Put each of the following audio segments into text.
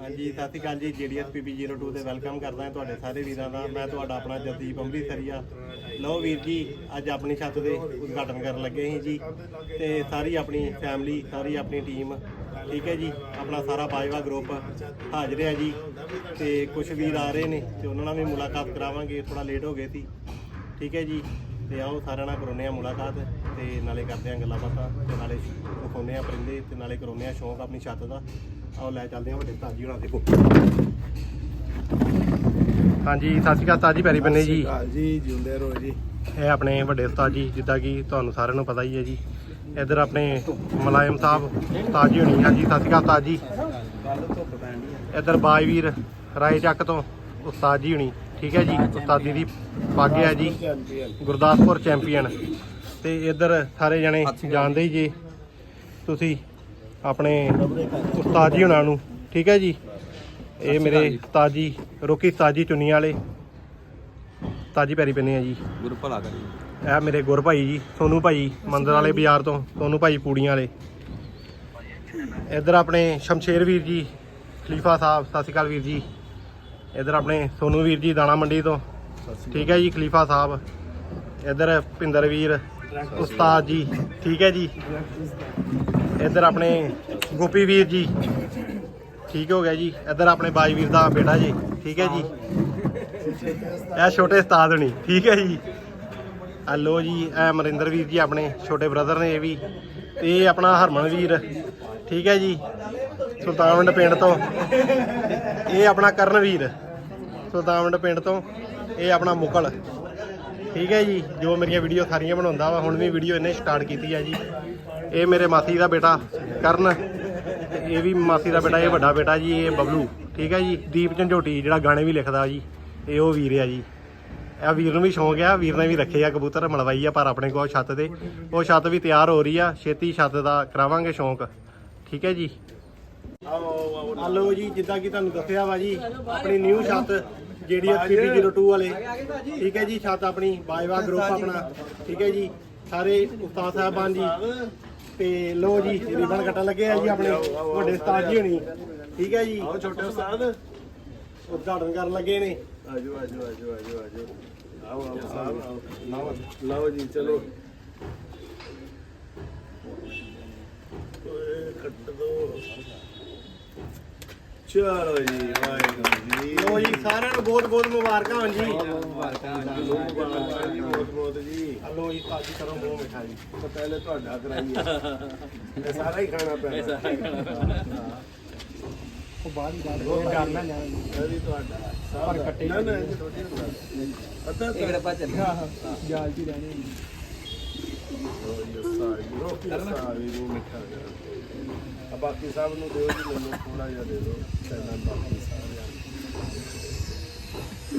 ਹਾਂਜੀ, ਸਤਿ ਸ਼੍ਰੀ ਅਕਾਲ ਜੀ, ਜੀਡੀਐਸ ਪੀਪੀ 02 ਤੇ ਵੈਲਕਮ ਕਰਦਾ ਹਾਂ ਤੁਹਾਡੇ ਸਾਰੇ ਵੀਰਾਂ ਦਾ। ਮੈਂ ਤੁਹਾਡਾ ਆਪਣਾ ਜਗਦੀਪ ਅੰਮ੍ਰਿਤਸਰੀਆ ਲਓ ਵੀਰ ਜੀ, ਅੱਜ ਆਪਣੀ ਛੱਤ ਦੇ ਉਦਘਾਟਨ ਕਰਨ ਲੱਗੇ ਸੀ ਜੀ ਤੇ ਸਾਰੀ ਆਪਣੀ ਫੈਮਿਲੀ ਸਾਰੀ ਆਪਣੀ ਟੀਮ ਠੀਕ ਹੈ ਜੀ, ਆਪਣਾ ਸਾਰਾ ਬਾਜਵਾ ਗਰੁੱਪ ਹਾਜ਼ਰ ਹੈ ਜੀ ਤੇ ਕੁਝ ਵੀਰ ਆ ਰਹੇ ਨੇ ਤੇ ਉਹਨਾਂ ਨਾਲ ਵੀ ਮੁਲਾਕਾਤ ਕਰਾਵਾਂਗੇ ਥੋੜਾ ਲੇਟ ਹੋ ਗਏ ਸੀ, ਠੀਕ ਹੈ ਜੀ, ਤੇ ਆਓ ਸਾਰਿਆਂ ਨਾਲ ਕਰਾਉਂਦੇ ਆ ਮੁਲਾਕਾਤ। ਤੇ ਨਾਲੇ ਕਰਦੇ ਆ ਗੱਲਾਂ ਬਾਤਾਂ ਤੇ ਨਾਲੇ ਵਿਖਾਉਂਦੇ ਆ ਪਰਿੰਦੇ ਤੇ ਨਾਲੇ ਕਰਾਉਂਦੇ ਆ ਸ਼ੌਂਕ ਆਪਣੀ ਛੱਤ ਦਾ। ਆਓ ਲੈ ਚੱਲਦੇ ਆ ਵੱਡੇ ਤਾਜੀ ਹੋਣਾ ਦੇਖੋ। ਹਾਂਜੀ ਸਤਿ ਸ਼੍ਰੀ ਅਕਾਲ ਤਾਜੀ ਪੈਰੀ ਬੰਨੇ ਜੀ। ਜੀ ਜਿਉਂਦੇ ਰਹੋ ਜੀ। ਇਹ ਆਪਣੇ ਵੱਡੇ ਉਸਤਾਦ ਜੀ ਜਿੱਦਾਂ ਕਿ ਤੁਹਾਨੂੰ ਸਾਰਿਆਂ ਨੂੰ ਪਤਾ ਹੀ ਹੈ ਜੀ। ਇੱਧਰ ਆਪਣੇ ਮਲਾਇਮ ਸਾਹਿਬ ਉਸਤਾਦ ਜੀ ਹੋਣੀ ਹਾਂਜੀ ਸਤਿ ਸ਼੍ਰੀ ਅਕਾਲ ਉਸਤਾਦ ਜੀ ਕੱਲ ਧੁੱਪ ਪੈਣੀ ਆ ਇੱਧਰ ਬਾਜਵੀਰ ਰਾਏ ਚੱਕ ਤੋਂ ਉਸਤਾਦ ਜੀ ਹੋਣੀ ਠੀਕ ਹੈ ਜੀ? ਉਸਤਾਦੀ ਦੀ ਪੱਗ ਹੈ ਜੀ ਗੁਰਦਾਸਪੁਰ ਚੈਂਪੀਅਨ। ਤੇ ਇੱਧਰ ਸਾਰੇ ਜਣੇ ਜਾਣਦੇ ਹੀ। ਜੀ। ਤੁਸੀਂ ਆਪਣੇ ਉਸਤਾਦ ਜੀ ਹੁਣਾਂ ਨੂੰ ਠੀਕ ਹੈ ਜੀ? ਇਹ ਮੇਰੇ ਉਸਤਾਦ ਜੀ। ਰੋਕੀ ਉਸਤਾਦ ਜੀ ਚੁੰਨੀਆਂ ਵਾਲੇ। ਤਾਜੀ ਪੈਰੀ ਪੈਨੇ ਆ ਜੀ। ਗੁਰੂ ਭਲਾ ਕਰੀ। ਇਹ ਮੇਰੇ ਗੁਰ ਭਾਈ ਜੀ ਸੋਨੂ ਭਾਈ ਮੰਦਰ ਵਾਲੇ ਬਾਜ਼ਾਰ ਤੋਂ ਸੋਨੂ ਭਾਈ ਪੂੜੀਆਂ ਵਾਲੇ। ਇੱਧਰ ਆਪਣੇ ਸ਼ਮਸ਼ੇਰ ਵੀਰ ਜੀ ਖਲੀਫਾ ਸਾਹਿਬ ਸਤਿ ਸ਼੍ਰੀ ਅਕਾਲ ਵੀਰ ਜੀ। ਇੱਧਰ ਆਪਣੇ ਸੋਨੂ ਵੀਰ ਜੀ ਦਾਣਾ ਮੰਡੀ ਤੋਂ ਠੀਕ ਹੈ ਜੀ। ਖਲੀਫਾ ਸਾਹਿਬ। ਇੱਧਰ ਭਿੰਦਰ ਵੀਰ ਉਸਤਾਦ ਜੀ, ਠੀਕ ਹੈ ਜੀ। ਇੱਧਰ ਆਪਣੇ ਗੋਪੀ ਵੀਰ ਜੀ, ਠੀਕ ਹੋ ਗਿਆ ਜੀ। ਇੱਧਰ ਆਪਣੇ ਬਾਈ ਵੀਰ ਦਾ ਬੇਟਾ ਜੀ, ਠੀਕ ਹੈ ਜੀ। ਇਹ ਛੋਟੇ ਉਸਤਾਦ ਹੋਣੀ ਠੀਕ ਹੈ ਜੀ। ਹਲੋ ਜੀ, ਇਹ ਅਮਰਿੰਦਰ ਵੀਰ ਜੀ ਆਪਣੇ ਛੋਟੇ ਬ੍ਰਦਰ ਨੇ ਇਹ ਵੀ। ਤੇ ਇਹ ਆਪਣਾ ਹਰਮਨ ਵੀਰ, ਠੀਕ ਹੈ ਜੀ। ਸੁਲਤਾਨਵਿੰਡ ਪਿੰਡ ਤੋਂ। ਇਹ ਆਪਣਾ ਕਰਨਵੀਰ ਸੁਲਤਾਨਵੰਡ ਪਿੰਡ ਤੋਂ। ਇਹ ਆਪਣਾ ਮੁਕਲ ਠੀਕ ਹੈ ਜੀ, ਜੋ ਮੇਰੀਆਂ ਵੀਡੀਓ ਸਾਰੀਆਂ ਬਣਾਉਂਦਾ ਵਾ, ਹੁਣ ਵੀ ਵੀਡੀਓ ਇਹਨੇ ਸਟਾਰਟ ਕੀਤੀ ਹੈ ਜੀ। ਇਹ ਮੇਰੇ ਮਾਸੀ ਦਾ ਬੇਟਾ, ਕਰਨ। ਇਹ ਵੀ ਮਾਸੀ ਦਾ ਬੇਟਾ, ਇਹ ਵੱਡਾ ਬੇਟਾ ਜੀ, ਇਹ ਬਬਲੂ। ਠੀਕ ਹੈ ਜੀ, ਦੀਪ ਝੰਜੋਟੀ, ਜਿਹੜਾ ਗਾਣੇ ਵੀ ਲਿਖਦਾ ਜੀ, ਇਹ ਉਹ ਵੀਰ ਆ ਜੀ। ਇਹ ਵੀਰ ਨੂੰ ਵੀ ਸ਼ੌਂਕ ਆ, ਵੀਰ ਨੇ ਵੀ ਰੱਖੇ ਆ ਕਬੂਤਰ, ਮਲਵਾਈ ਆ ਪਰ ਆਪਣੇ ਕੋਲ ਛੱਤ ਤੇ। ਉਹ ਛੱਤ ਵੀ ਤਿਆਰ ਹੋ ਰਹੀ ਆ, ਛੇਤੀ ਛੱਤ ਦਾ ਕਰਾਵਾਂਗੇ ਸ਼ੌਂਕ। ਠੀਕ ਹੈ ਜੀ। ਹਲੋ ਜੀ, ਜਿੱਦਾਂ ਕਿ ਤੁਹਾਨੂੰ ਦੱਸਿਆ ਵਾ ਜੀ, ਆਪਣੀ ਨਿਊ ਛੱਤ। ਜਿਹੜੀ ਆ 302 ਵਾਲੇ ਠੀਕ ਹੈ ਜੀ ਛੱਤ ਆਪਣੀ ਬਾਜਵਾ ਗਰੁੱਪ ਆਪਣਾ। ਠੀਕ ਹੈ ਜੀ ਸਾਰੇ ਉਸਤਾਦ ਸਾਹਿਬਾਨ ਜੀ। ਤੇ ਲੋ ਜੀ ਰਿਬਨ ਕੱਟਣ ਲੱਗੇ ਆ ਜੀ ਆਪਣੇ ਵੱਡੇ ਉਸਤਾਦ ਜੀ ਹੋਣੀ। ਠੀਕ ਹੈ ਜੀ। ਆਓ ਛੋਟੇ ਉਸਤਾਦ। ਉਦਘਾਟਨ ਕਰਨ ਲੱਗੇ ਨੇ। ਆਜੋ ਆਜੋ ਆਜੋ ਆਜੋ ਆਜੋ। ਆਓ ਆਓ ਸਾਹਿਬ ਆਓ। ਲਓ ਜੀ ਚਲੋ। ਓਏ ਕੱਟ ਦੋ। ਚਲੋ ਜੀ ਜੀ ਸਾਰਿਆਂ ਨੂੰ ਬਹੁਤ ਬਹੁਤ ਮੁਬਾਰਕਾਂ ਹੋਣ ਜੀ ਮੁਬਾਰਕਾਂ ਮੁਬਾਰਕਾਂ ਜੀ। ਬਹੁਤ ਬਹੁਤ ਜੀ ਲੋ ਜੀ। ਤਾਜੀ ਕਰੋ ਮੂੰਹ ਮਿਠਾ ਜੀ ਤਾਂ ਪਹਿਲੇ ਤੁਹਾਡਾ ਕਰਾਈਏ। ਇਹ ਸਾਰਾ ਹੀ ਖਾਣਾ ਪੈਣਾ। ਉਹ ਬਾਹਰ ਬਾਹਰ ਕਰਨਾ ਤੁਹਾਡਾ। ਪਰ ਕੱਟੇ ਨਾ ਨਾ ਜਾਲ ਰਹਿਣੀ ਆ ਬਾਕੀ ਸਭ ਨੂੰ ਦਿਓ ਜੀ ਮੈਨੂੰ ਥੋੜਾ ਜਿਹਾ ਦੇ ਦਿਓ। ਸੈਨਾਂ ਬਾਕੀ ਸਾਰਿਆਂ ਨੂੰ।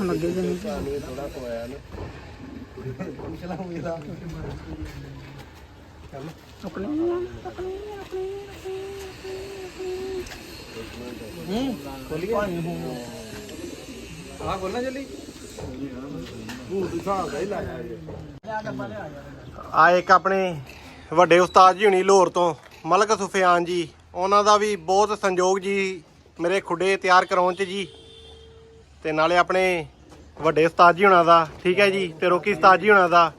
ਲੱਗੇ ਜਣੀ ਪਾਣੀ ਥੋੜਾ ਖਵਾਇਆ ਨਾ ਪਿਛਲਾ ਮੇਰਾ ਹੂੰ ਖੋਲੀ ਪਾਣੀ ਹੂੰ ਆ ਬੋਲਣਾ ਜਲਦੀ। ਮੂੰਹ ਦਿਖਾ ਗਈ ਲਾਇਆ ਜੀ। ਆ ਇੱਕ ਆਪਣੇ ਵੱਡੇ ਉਸਤਾਦ ਜੀ ਹੁਣੀ ਲਾਹੌਰ ਤੋਂ ਮਲਕ ਸੁਫਿਆਨ ਜੀ। ਉਹਨਾਂ ਦਾ ਵੀ ਬਹੁਤ ਸੰਯੋਗ ਜੀ ਮੇਰੇ ਖੁੱਡੇ ਤਿਆਰ ਕਰਾਉਣ ਚ ਜੀ। ਤੇ ਨਾਲੇ ਆਪਣੇ ਵੱਡੇ ਉਸਤਾਦ ਜੀ ਹੁਣਾਂ ਦਾ ਠੀਕ ਹੈ ਜੀ ਤੇ ਰੋਕੀ ਉਸਤਾਦ ਜੀ ਹੁਣਾਂ ਦਾ।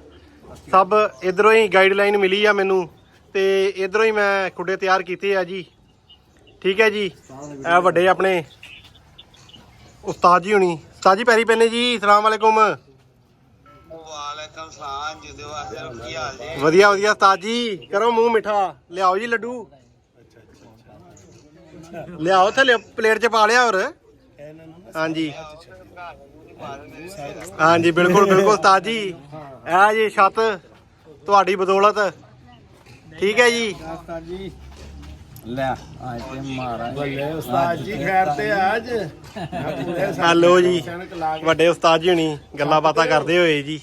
ਸਭ ਇਧਰੋਂ ਹੀ ਗਾਈਡਲਾਈਨ ਮਿਲੀ ਆ ਮੈਨੂੰ ਤੇ ਇਧਰੋਂ ਹੀ ਮੈਂ ਖੁੱਡੇ ਤਿਆਰ ਕੀਤੇ ਆ ਜੀ। ਠੀਕ ਹੈ ਜੀ ਇਹ ਵੱਡੇ ਆਪਣੇ ਉਸਤਾਦ ਜੀ ਹੁਣੀ। ਉਸਤਾਦ ਜੀ ਪੈਰੀ ਪੈਨੇ ਜੀ ਅਸਲਾਮ ਵਾਲੇਕੁਮ ਵਾਲੇਕਮ ਸਲਾਮ ਜਿਦੇ ਵਾਸਤੇ ਕੀ ਹਾਲ ਜੀ? ਵਧੀਆ ਵਧੀਆ ਉਸਤਾਦ ਜੀ ਕਰੋ ਮੂੰਹ ਮਿੱਠਾ। ਲਿਆਓ ਜੀ ਲੱਡੂ। ਲਿਆਓ ਥੱਲੇ ਪਲੇਟ 'ਚ ਪਾ ਲਿਆ ਹੋਰ। ਹਾਂਜੀ। ਹਾਂਜੀ ਬਿਲਕੁਲ ਬਿਲਕੁਲ ਉਸਤਾਦ ਜੀ ਇਹ ਜੀ ਛੱਤ ਤੁਹਾਡੀ ਬਦੌਲਤ। ਠੀਕ ਹੈ ਜੀ? ਲੈ ਆ ਤੇ ਮਾਰਾ ਬੱਲੇ ਉਸਤਾਦ ਜੀ ਖੈਰ ਤੇ ਅੱਜ। ਹੈਲੋ ਜੀ ਵੱਡੇ ਉਸਤਾਦ ਜੀ ਹੁਣੀ ਗੱਲਾਂ ਬਾਤਾਂ ਕਰਦੇ ਹੋਏ ਜੀ।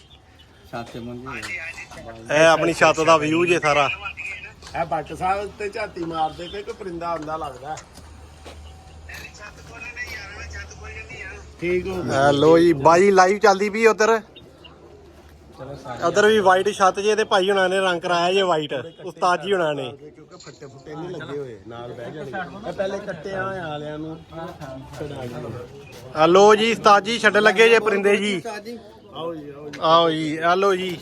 ਛੱਤ ਇਹ ਆਪਣੀ ਛੱਤ ਦਾ ਵਿਊ ਜੇ ਸਾਰਾ। ਇਹ ਬੱਟ ਸਾਹਿਬ ਤੇ ਝਾਤੀ ਮਾਰਦੇ ਕਿ ਕੋਈ ਪਰਿੰਦਾ ਆਉਂਦਾ ਲੱਗਦਾ। ਠੀਕ ਹੋ ਗਿਆ ਹੈਲੋ ਜੀ ਬਾਈ ਲਾਈਵ ਚੱਲਦੀ ਪਈ ਉਧਰ। ਉਧਰ ਵੀ ਵਾਈਟ ਛੱਤ ਜੇ ਤੇ ਭਾਈ ਹੁਣਾਂ ਨੇ ਰੰਗ ਕਰਾਇਆ ਜੇ ਵਾਈਟ ਉਸਤਾਦ ਜੀ ਹੁਣਾਂ ਨੇ। ਕਿਉਂਕਿ ਫੱਟੇ ਫੁੱਟੇ ਨਹੀਂ ਲੱਗੇ ਹੋਏ ਨਾਲ ਬਹਿ ਜਾਣੇ ਪਹਿਲੇ ਕੱਟਿਆ ਹੋਇਆ ਵਾਲਿਆਂ ਨੂੰ ਛਡਾ ਜੀ ਆ ਲੋ ਜੀ ਉਸਤਾਦ ਜੀ ਛੱਡ ਲੱਗੇ ਜੇ ਪਰਿੰਦੇ ਜੀ। ਆਓ ਜੀ ਆਓ ਜੀ। ਆਓ ਜੀ ਆ ਲੋ ਜੀ।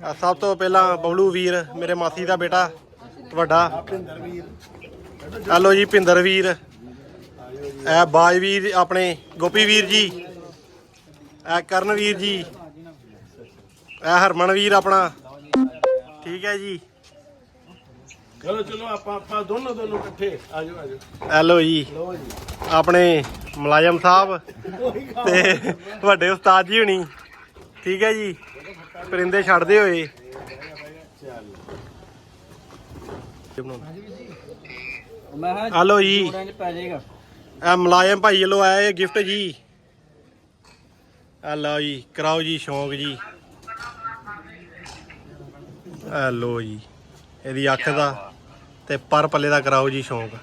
ਆ ਸਭ ਤੋਂ ਪਹਿਲਾਂ ਬਬਲੂ ਵੀਰ ਮੇਰੇ ਮਾਸੀ ਦਾ ਬੇਟਾ ਵੱਡਾ। ਭਿੰਦਰ ਵੀਰ ਆ ਲੋ ਜੀ ਭਿੰਦਰ ਵੀਰ ਇਹ ਬਾਜ ਵੀਰ ਆਪਣੇ ਗੋਪੀ ਵੀਰ ਜੀ। ਇਹ ਕਰਨ ਵੀਰ ਜੀ। ਇਹ ਹਰਮਨ ਵੀਰ ਆਪਣਾ। ਠੀਕ ਹੈ ਜੀ। ਚਲੋ ਚਲੋ ਆਪਾਂ ਆਪਾਂ ਦੋਨੋਂ ਦੋਨੋਂ ਇਕੱਠੇ। ਆ ਜਾਓ ਆ ਜਾਓ ਇਹ ਲੋ ਜੀ। ਜੀ ਆਪਣੇ ਮੁਲਾਜ਼ਮ ਸਾਹਿਬ ਤੇ ਵੱਡੇ ਉਸਤਾਦ ਜੀ ਹੁਣੀ। ਠੀਕ ਹੈ ਜੀ। ਪਰਿੰਦੇ ਛੱਡਦੇ ਹੋਏ। ਮੈਂ ਹਾਂ ਹਲੋ ਜੀ। ਪੈ ਜਾਏਗਾ। ਇਹ ਮੁਲਾਜ਼ਮ ਭਾਈ ਵੱਲੋਂ ਆਇਆ ਇਹ ਗਿਫਟ ਜੀ। ਆ ਲਓ ਜੀ, ਕਰਾਓ ਜੀ ਸ਼ੌਂਕ ਜੀ। ਆ ਲਓ ਜੀ, ਇਹਦੀ ਅੱਖ ਦਾ ਤੇ ਪਰ ਪੱਲੇ ਦਾ ਕਰਾਓ ਜੀ ਸ਼ੌਂਕ।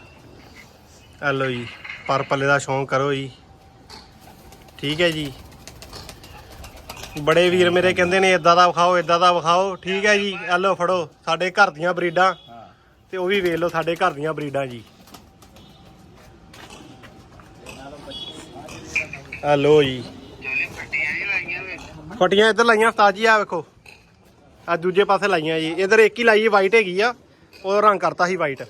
ਆ ਲਓ ਜੀ, ਪਰ ਪੱਲੇ ਦਾ ਸ਼ੌਂਕ ਕਰੋ ਜੀ। ਠੀਕ ਹੈ ਜੀ। ਬੜੇ ਵੀਰ ਮੇਰੇ ਕਹਿੰਦੇ ਨੇ ਇਦਾਂ ਦਾ ਵਿਖਾਓ ਇਦਾਂ ਦਾ ਵਿਖਾਓ। ਠੀਕ ਹੈ ਜੀ, ਆ ਲਓ ਫੜੋ, ਸਾਡੇ ਘਰ ਦੀਆਂ ਬਰੀਡਾਂ। ਤੇ ਉਹ ਵੀ ਵੇਖ ਲਓ, ਸਾਡੇ ਘਰ ਦੀਆਂ ਬਰੀਡਾਂ ਜੀ। ਆ ਲਓ ਜੀ। ਫੱਟੀਆਂ ਇੱਧਰ ਲਾਈਆਂ ਉਸਤਾਦ ਜੀ ਆ ਵੇਖੋ। ਆ ਦੂਜੇ ਪਾਸੇ ਲਾਈਆਂ ਜੀ। ਇਧਰ ਇੱਕ ਹੀ ਲਾਈ ਵਾਈਟ ਹੈਗੀ ਆ। ਉਹ ਰੰਗ ਕਰਤਾ ਸੀ ਵਾਈਟ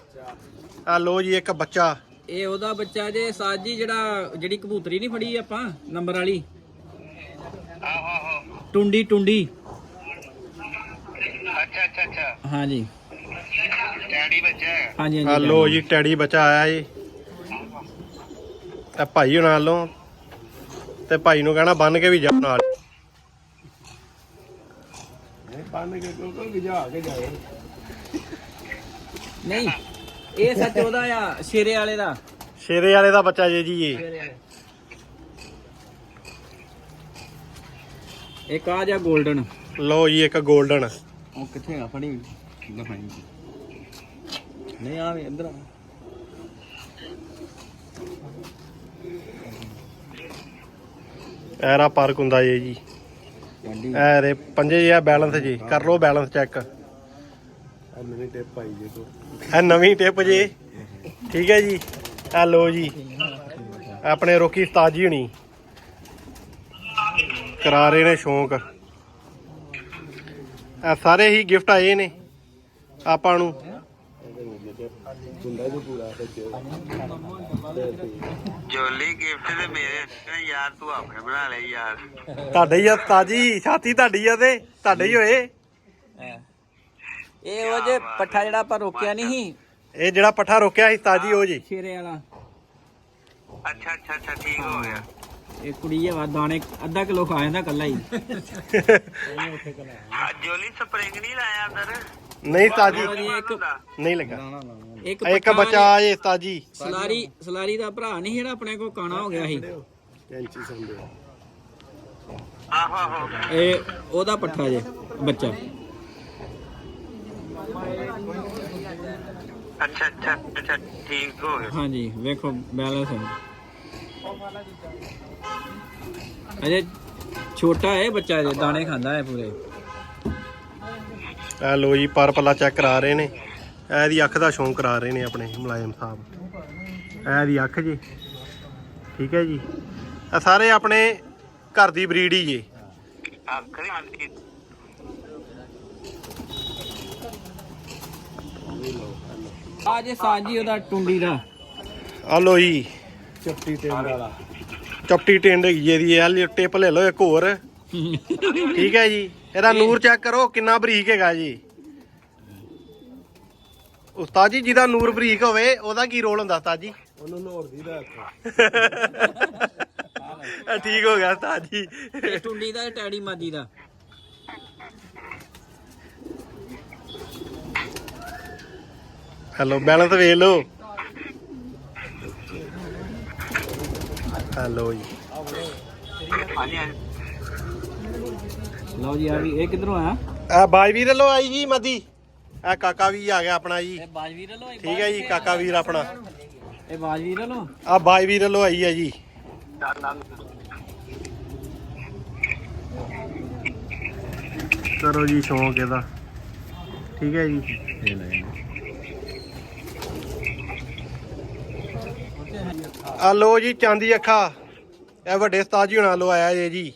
ਆ ਲੋ ਜੀ ਇੱਕ ਬੱਚਾ। ਇਹ ਉਹਦਾ ਬੱਚਾ ਜੇ ਸਾਜ ਜੀ ਜਿਹੜਾ ਜਿਹੜੀ ਕਬੂਤਰੀ ਨਹੀਂ ਫੜੀ ਆਪਾਂ ਨੰਬਰ ਵਾਲੀ? ਟੁੰਡੀ ਟੁੰਡੀ। ਅੱਛਾ ਅੱਛਾ ਅੱਛਾ ਹਾਂਜੀ ਡੈਡੀ ਬੱਚਾ ਹੈ ਆ ਹਾਂਜੀ। ਲੋ ਜੀ ਟੈਡੀ ਬੱਚਾ ਆਇਆ ਜੀ। ਆ ਭਾਈ ਹੁਣਾਂ ਵੱਲੋਂ। ਤੇ ਭਾਈ ਨੂੰ ਕਹਿਣਾ ਬੰਨ ਕੇ ਵੀ ਜਾ ਨਾਲ। ਇਹ ਪੰਨ ਕੇ ਕਿਉਂਕਿ ਗਿਜਾ ਕੇ ਜਾਏ। ਨਹੀਂ ਇਹ ਸੱਚ ਉਹਦਾ ਆ ਸ਼ੇਰੇ ਵਾਲੇ ਦਾ। ਸ਼ੇਰੇ ਵਾਲੇ ਦਾ ਬੱਚਾ ਜੇ ਜੀ ਇਹ। ਇੱਕ ਆ ਜਾ 골ਡਨ ਲੋ ਜੀ ਇੱਕ 골ਡਨ ਉਹ ਕਿੱਥੇ ਆ? ਫੜੀ। ਦਿਖਾਈ। ਨਹੀਂ ਆ ਵੀ ਇੱਧਰ ਆ। ਐਰਾ ਪਾਰਕ ਹੁੰਦਾ ਜੇ ਜੀ। ਐਰੇ ਪੰਜੇ ਜੀ ਆ ਬੈਲੈਂਸ ਜੀ। ਕਰ ਲੋ ਬੈਲੈਂਸ ਚੈੱਕ ਆ ਨਵੀਂ ਟਿਪ ਪਾਈ ਜੇ ਕੋ ਇਹ ਨਵੀਂ ਟਿਪ ਜੀ। ਠੀਕ ਹੈ ਜੀ। ਆ ਲੋ ਜੀ। ਆਪਣੇ ਰੋਕੀ ਉਸਤਾਦ ਜੀ ਹਣੀ। ਕਰਾ ਰਹੇ ਨੇ ਸ਼ੌਂਕ। ਆ ਸਾਰੇ ਹੀ ਗਿਫਟ ਆਏ ਨੇ। ਆਪਾਂ ਨੂੰ। ਜੋਲੀ ਗਿਫਟ ਤੇ ਮੇਰੇ ਨੇ ਯਾਰ ਤੂੰ ਆਪਣੇ ਬਣਾ ਲੈ ਯਾਰ। ਤੁਹਾਡੇ ਹੀ ਆ ਉਸਤਾਦ ਜੀ ਸਾਥੀ ਤੁਹਾਡੀ ਆ ਤੇ ਤੁਹਾਡੇ ਹੀ ਹੋਏ। ਇਹ ਉਹ ਜੇ ਪੱਠਾ ਜਿਹੜਾ ਆਪਾਂ ਰੋਕਿਆ ਨਹੀਂ ਸੀ। ਇਹ ਜਿਹੜਾ ਪੱਠਾ ਰੋਕਿਆ ਸੀ ਉਸਤਾਦ ਜੀ ਉਹ ਜੀ। ਸ਼ੇਰੇ ਵਾਲਾ। ਅੱਛਾ ਅੱਛਾ ਅੱਛਾ ਠੀਕ ਹੋ ਗਿਆ। ਇਹ ਕੁੜੀ ਵਾ ਦਾਣੇ ਅੱਧਾ ਕਿਲੋ ਖਾ ਜਾਂਦਾ ਕੱਲਾ ਹੀ। ਆ ਜੋਲੀ ਸਪਰਿੰਗ ਨਹੀਂ ਲਾਇਆ ਅੰਦਰ? ਨਹੀਂ ਉਸਤਾਦ ਜੀ ਉਹਦੀ ਇੱਕ ਨਹੀਂ ਲੱਗਾ। ਇੱਕ ਇੱਕ ਪੱਠਾ ਬੱਚਾ ਆ ਜੀ ਉਸਤਾਦ ਜੀ ਸਲਾਰੀ ਸਲਾਰੀ ਦਾ ਭਰਾ ਨਹੀਂ ਜਿਹੜਾ ਆਪਣੇ ਕੋਲ ਕਾਣਾ ਹੋ ਗਿਆ ਸੀ। ਕੈਂਚੀ ਸੰਦੇ ਆਹੋ ਆਹੋ ਇਹ ਉਹਦਾ ਪੱਠਾ ਜੇ ਬੱਚਾ। ਅੱਛਾ ਅੱਛਾ ਅੱਛਾ ਠੀਕ ਹੋ ਗਿਆ। ਹਾਂਜੀ ਵੇਖੋ ਬੈਲੈਂਸ ਹੈ। ਅਜੇ ਛੋਟਾ ਹੈ ਬੱਚਾ ਜੇ ਦਾਣੇ ਖਾਂਦਾ ਹੈ ਪੂਰੇ। ਆ ਲੋ ਜੀ ਪਰ ਪੱਲਾ ਚੈੱਕ ਕਰਾ ਰਹੇ ਨੇ। ਇਹਦੀ ਅੱਖ ਦਾ ਸ਼ੌਂਕ ਕਰਾ ਰਹੇ ਨੇ ਆਪਣੇ ਮੁਲਾਜ਼ਮ ਸਾਹਿਬ। ਇਹਦੀ ਅੱਖ ਜੀ। ਠੀਕ ਹੈ ਜੀ। ਆ ਸਾਰੇ ਆਪਣੇ ਘਰ ਦੀ ਬਰੀਡ ਹੀ ਜੀ। ਆ ਜੇ ਸਾਜੀ ਉਹਦਾ ਟੁੰਡੀ ਦਾ। ਆ ਲੋ ਜੀ। ਚੱਪਟੀ ਟੇਮ ਵਾਲਾ। ਚਪਟੀ ਟਿੰਡ ਹੈਗੀ ਜੀ ਇਹਦੀ। ਇਹ ਟਿਪ ਲੈ ਲਓ ਇੱਕ ਹੋਰ। ਠੀਕ ਹੈ ਜੀ। ਇਹਦਾ ਨੂਰ ਚੈੱਕ ਕਰੋ ਕਿੰਨਾ ਬਰੀਕ ਹੈਗਾ ਜੀ। ਉਸਤਾਦ ਜੀ ਜਿਹਦਾ ਨੂਰ ਬਰੀਕ ਹੋਵੇ ਉਹਦਾ ਕੀ ਰੋਲ ਹੁੰਦਾ ਉਸਤਾਦ ਜੀ? ਉਹਨੂੰ ਲੋੜ ਦੀ ਇਹ ਠੀਕ ਹੋ ਗਿਆ ਉਸਤਾਦ ਜੀ। ਟੁੰਡੀ ਦਾ ਟੈਡੀ ਮਾਦੀ ਦਾ। ਹੈਲੋ ਬੈਲੈਂਸ ਵੇਖ ਲਓ। ਹੈਲੋ ਜੀ। ਹਾਂਜੀ ਹਾਂਜੀ। ਲਓ ਜੀ ਆ ਵੀ ਇਹ ਕਿਧਰੋਂ ਆਇਆ? ਆ ਬਾਈ ਵੀਰ ਲੋ ਆਈ ਜੀ ਮਦੀ। ਆ ਕਾਕਾ ਵੀ ਆ ਗਿਆ ਆਪਣਾ ਜੀ। ਇਹ ਬਾਜਵੀਰ ਠੀਕ ਹੈ ਜੀ ਕਾਕਾ ਵੀਰ ਆਪਣਾ। ਇਹ ਬਾਜਵੀਰ ਲੋ ਆ ਬਾਈ ਵੀਰ ਲੋ ਆਈ ਹੈ ਜੀ। ਕਰੋ ਜੀ ਸ਼ੌਂਕ ਇਹਦਾ। ਠੀਕ ਹੈ ਜੀ। ਇਹ ਲੈ ਆ ਲੋ ਜੀ ਚਾਂਦੀ ਅੱਖਾ। ਇਹ ਵੱਡੇ ਉਸਤਾਦ ਜੀ ਹੁਣਾਂ ਲੋ ਆਇਆ ਜੇ।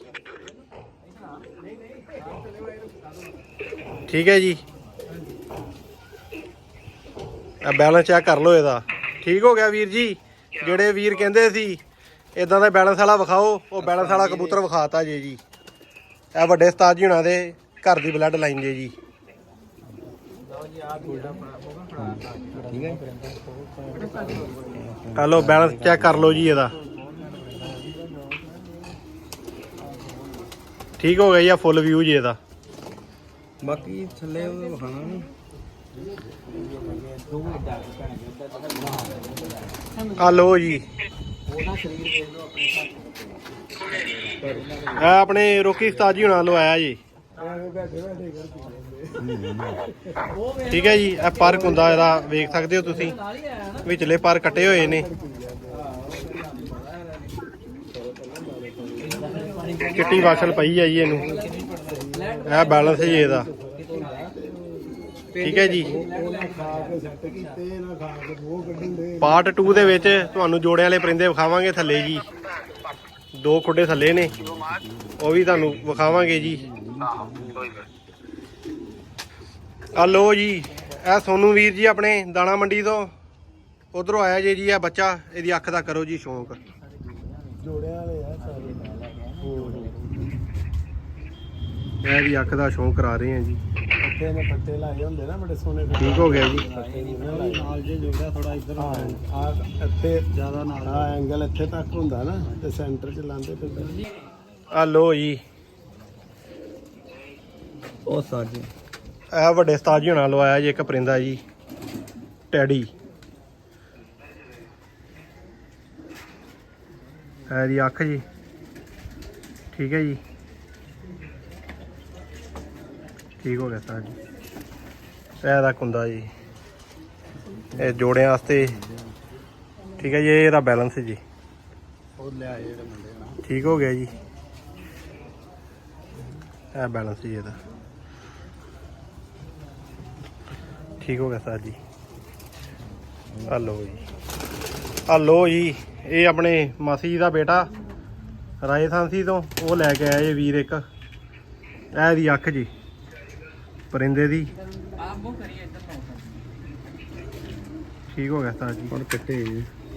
ਠੀਕ ਹੈ ਜੀ। ਆ ਬੈਲੈਂਸ ਚੈੱਕ ਕਰ ਲਓ ਇਹਦਾ। ਠੀਕ ਹੋ ਗਿਆ ਵੀਰ ਜੀ। ਜਿਹੜੇ ਵੀਰ ਕਹਿੰਦੇ ਸੀ ਇਦਾਂ ਦਾ ਬੈਲੈਂਸ ਵਾਲਾ ਵਿਖਾਓ, ਉਹ ਬੈਲੈਂਸ ਵਾਲਾ ਕਬੂਤਰ ਵਿਖਾਤਾ ਜੇ ਜੀ। ਇਹ ਵੱਡੇ ਉਸਤਾਦ ਜੀ ਹੁਣਾਂ ਦੇ ਘਰ ਦੀ ਬਲੱਡ ਲਾਈਨ ਜੇ ਜੀ। ਠੀਕ ਹੈ ਹਲੋ ਬੈਲੈਂਸ ਚੈੱਕ ਕਰ ਲਓ ਜੀ ਇਹਦਾ। ਠੀਕ ਹੋ ਗਿਆ ਜੀ ਆ ਫੁੱਲ ਵਿਊ ਜੀ ਇਹਦਾ। ਬਾਕੀ ਥੱਲੇ ਉਹ ਵਿਖਾਣਾ ਨਹੀਂ ਆ ਲਓ ਜੀ। ਇਹ ਆਪਣੇ ਰੋਕੀ ਉਸਤਾਦ ਜੀ ਹੁਣਾਂ ਲੋ ਆਇਆ ਜੀ। ਠੀਕ ਹੈ ਜੀ, ਇਹ ਪਾਰਕ ਹੁੰਦਾ, ਇਹਦਾ ਵੇਖ ਸਕਦੇ ਹੋ ਤੁਸੀਂ। ਵਿਚਲੇ ਪਰ ਕੱਟੇ ਹੋਏ ਨੇ। ਚਿੱਟੀ ਵਾਸ਼ਲ ਪਈ ਆ ਜੀ ਇਹਨੂੰ। ਇਹ ਬੈਲੈਂਸ ਜੀ ਇਹਦਾ। ਠੀਕ ਹੈ ਜੀ। ਪਾਰਟ 2 ਦੇ ਵਿੱਚ ਤੁਹਾਨੂੰ ਜੋੜਿਆਂ ਵਾਲੇ ਪਰਿੰਦੇ ਵਿਖਾਵਾਂਗੇ ਥੱਲੇ ਜੀ। ਦੋ ਖੁੱਡੇ ਥੱਲੇ ਨੇ। ਉਹ ਵੀ ਤੁਹਾਨੂੰ ਵਿਖਾਵਾਂਗੇ ਜੀ। ਆ ਲੋ ਜੀ, ਇਹ ਸੋਨੂ ਵੀਰ ਜੀ ਆਪਣੇ ਦਾਣਾ ਮੰਡੀ ਤੋਂ। ਉਧਰੋਂ ਆਇਆ ਜੇ ਜੀ ਇਹ ਬੱਚਾ, ਇਹਦੀ ਅੱਖ ਦਾ ਕਰੋ ਜੀ ਸ਼ੌਂਕ। ਜੋੜਿਆਂ ਵਾਲੇ ਆ ਸਾਰੇ ਇਹਦੀ ਅੱਖ ਦਾ ਸ਼ੌਂਕ ਕਰਾ ਰਹੇ ਆ ਜੀ। ਇੱਥੇ ਨੇ ਪੱਟੇ ਲਾਏ ਹੁੰਦੇ ਨਾ ਬੜੇ ਸੋਹਣੇ ਠੀਕ ਹੋ ਗਿਆ ਜੀ। ਨਾਲ ਜੇ ਜੋੜਿਆ ਥੋੜਾ ਇੱਧਰ ਆ ਇੱਥੇ ਜ਼ਿਆਦਾ ਨਾਲ। ਆ ਐਂਗਲ ਇੱਥੇ ਤੱਕ ਹੁੰਦਾ ਨਾ ਤੇ ਸੈਂਟਰ ਚ ਲਾਉਂਦੇ ਫਿਰ। ਆ ਲੋ ਜੀ। ਉਹ ਸਾਜ। ਇਹ ਵੱਡੇ ਉਸਤਾਦ ਜੀ ਹੋਣਾ ਲਵਾਇਆ ਜੀ ਇੱਕ ਪਰਿੰਦਾ ਜੀ ਟੈਡੀ। ਇਹਦੀ ਅੱਖ ਜੀ। ਠੀਕ ਹੈ ਜੀ। ਠੀਕ ਹੋ ਗਿਆ ਸਰ ਜੀ। ਇਹ ਦਾ ਕੁੰਦਾ ਜੀ। ਇਹ ਜੋੜਿਆਂ ਵਾਸਤੇ। ਠੀਕ ਹੈ ਜੀ ਇਹ ਇਹਦਾ ਬੈਲੈਂਸ ਜੀ। ਉਹ ਜਿਹੜੇ ਮੁੰਡੇ ਠੀਕ ਹੋ ਗਿਆ ਜੀ। ਇਹ ਬੈਲੈਂਸ ਜੀ ਇਹਦਾ। ਠੀਕ ਹੋ ਗਿਆ ਸਰ ਜੀ। ਆ ਜੀ। ਆ ਜੀ ਇਹ ਆਪਣੇ ਮਾਸੀ ਜੀ ਦਾ ਬੇਟਾ ਰਾਜਸਥਾਨ ਸੀ ਤੋਂ। ਉਹ ਲੈ ਕੇ ਆਏ ਵੀਰ ਇੱਕ। ਇਹ ਦੀ ਅੱਖ ਜੀ। ਪਰਿੰਦੇ ਦੀ? ਠੀਕ ਹੋ ਗਿਆ ਸਰ ਜੀ ਹੁਣ ਕੱਟੇ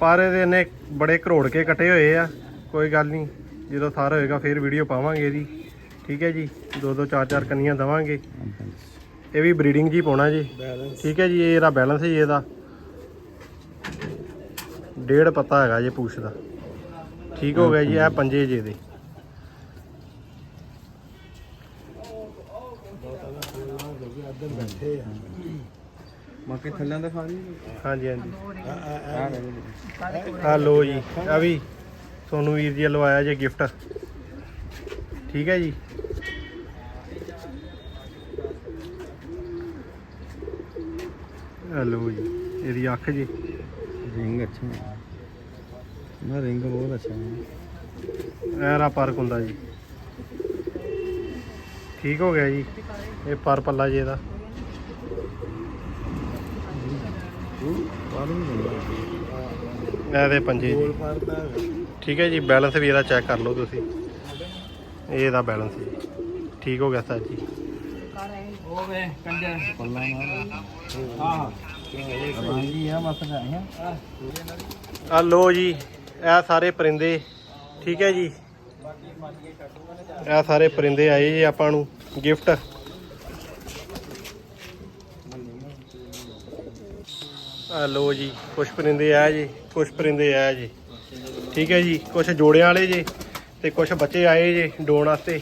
ਪਰ ਇਹਦੇ ਨੇ ਬੜੇ ਕਰੋੜ ਕੇ ਕੱਟੇ ਹੋਏ ਆ ਕੋਈ ਗੱਲ ਨਹੀਂ। ਜਦੋਂ ਸਾਰਾ ਹੋਏਗਾ ਫਿਰ ਵੀਡੀਓ ਪਾਵਾਂਗੇ ਇਹਦੀ। ਠੀਕ ਹੈ ਜੀ? ਦੋ ਦੋ ਚਾਰ ਚਾਰ ਕੰਨੀਆਂ ਦਵਾਂਗੇ। ਇਹ ਵੀ ਬਰੀਡਿੰਗ ਜੀ ਪਾਉਣਾ ਜੀ। ਠੀਕ ਹੈ ਜੀ ਇਹ ਇਹਦਾ ਬੈਲੈਂਸ ਜੀ ਇਹਦਾ। ਡੇਢ ਪੱਤਾ ਹੈਗਾ ਜੀ ਪੂਛ ਦਾ। ਠੀਕ ਹੋ ਗਿਆ ਜੀ ਇਹ ਪੰਜੇ ਜੇ ਦੇ ਇੱਧਰ ਬੈਠੇ ਆ ਬਾਕੀ ਥੱਲੇ ਦਿਖਾ ਨਹੀਂ ਹਾਂਜੀ ਹਾਂਜੀ। ਆ ਲੋ ਜੀ। ਆ ਵੀ ਸੋਨੂ ਵੀਰ ਜੀ ਵੱਲੋਂ ਆਇਆ ਜੇ ਗਿਫਟ ਠੀਕ ਹੈ ਜੀ। ਆ ਲੋ ਜੀ ਇਹਦੀ ਅੱਖ ਜੀ। ਰਿੰਗ ਅੱਛਾ ਹੈ। ਨਾ ਰਿੰਗ ਬਹੁਤ ਅੱਛਾ ਹੈ। ਐਰਾ ਪਾਰਕ ਹੁੰਦਾ ਜੀ। ਠੀਕ ਹੋ ਗਿਆ ਜੀ ਇਹ ਪਰ ਪੱਲਾ ਜੀ ਇਹਦਾ ਬਾਹਰ ਨਹੀਂ ਜਾਂਦਾ ਇਹਦੇ ਪੰਜੇ। ਗੋਲ ਜੀ ਠੀਕ ਹੈ ਜੀ ਬੈਲੈਂਸ ਵੀ ਇਹਦਾ ਚੈੱਕ ਕਰ ਲਓ ਤੁਸੀਂ। ਇਹ ਇਹਦਾ ਬੈਲੈਂਸ ਜੀ। ਠੀਕ ਹੋ ਗਿਆ ਸਰ ਜੀ। ਪੱਲਾ ਮਾਰ ਹਾਂ ਰਾਂਗੀ ਆ ਮਤ ਹੈ ਆ ਲੋ ਜੀ, ਇਹ ਸਾਰੇ ਪਰਿੰਦੇ। ਠੀਕ ਹੈ ਜੀ। ਇਹ ਸਾਰੇ ਪਰਿੰਦੇ ਆਏ ਜੀ ਆਪਾਂ ਨੂੰ ਗਿਫਟ ਆ ਲੋ ਜੀ, ਕੁਛ ਪਰਿੰਦੇ ਆ ਜੀ, ਕੁਛ ਪਰਿੰਦੇ ਆ ਜੀ। ਠੀਕ ਹੈ ਜੀ, ਕੁਛ ਜੋੜਿਆਂ ਵਾਲੇ ਜੇ ਤੇ ਕੁਛ ਬੱਚੇ ਆਏ ਜੇ ਡੋਣ ਵਾਸਤੇ।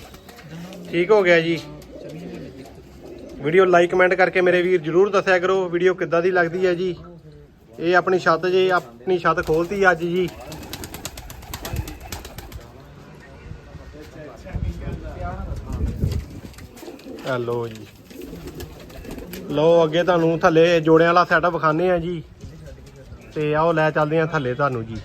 ਠੀਕ ਹੋ ਗਿਆ ਜੀ। ਵੀਡੀਓ ਲਾਈਕ ਕਮੈਂਟ ਕਰਕੇ ਮੇਰੇ ਵੀਰ ਜਰੂਰ ਦੱਸਿਆ ਕਰੋ, ਵੀਡੀਓ ਕਿੱਦਾਂ ਦੀ ਲੱਗਦੀ ਹੈ ਜੀ। ਇਹ ਆਪਣੀ ਛੱਤ ਜੇ, ਆਪਣੀ ਛੱਤ ਖੋਲਤੀ ਅੱਜ ਜੀ। ਆ ਲੋ ਜੀ। ਲੋ, ਅੱਗੇ ਤੁਹਾਨੂੰ ਥੱਲੇ ਜੋੜਿਆਂ ਵਾਲਾ ਸੈਟਅਪ ਵਿਖਾਣੇ ਆ ਜੀ। ਤੇ ਆਓ, ਲੈ ਚੱਲਦੇ ਆ ਥੱਲੇ ਤੁਹਾਨੂੰ ਜੀ।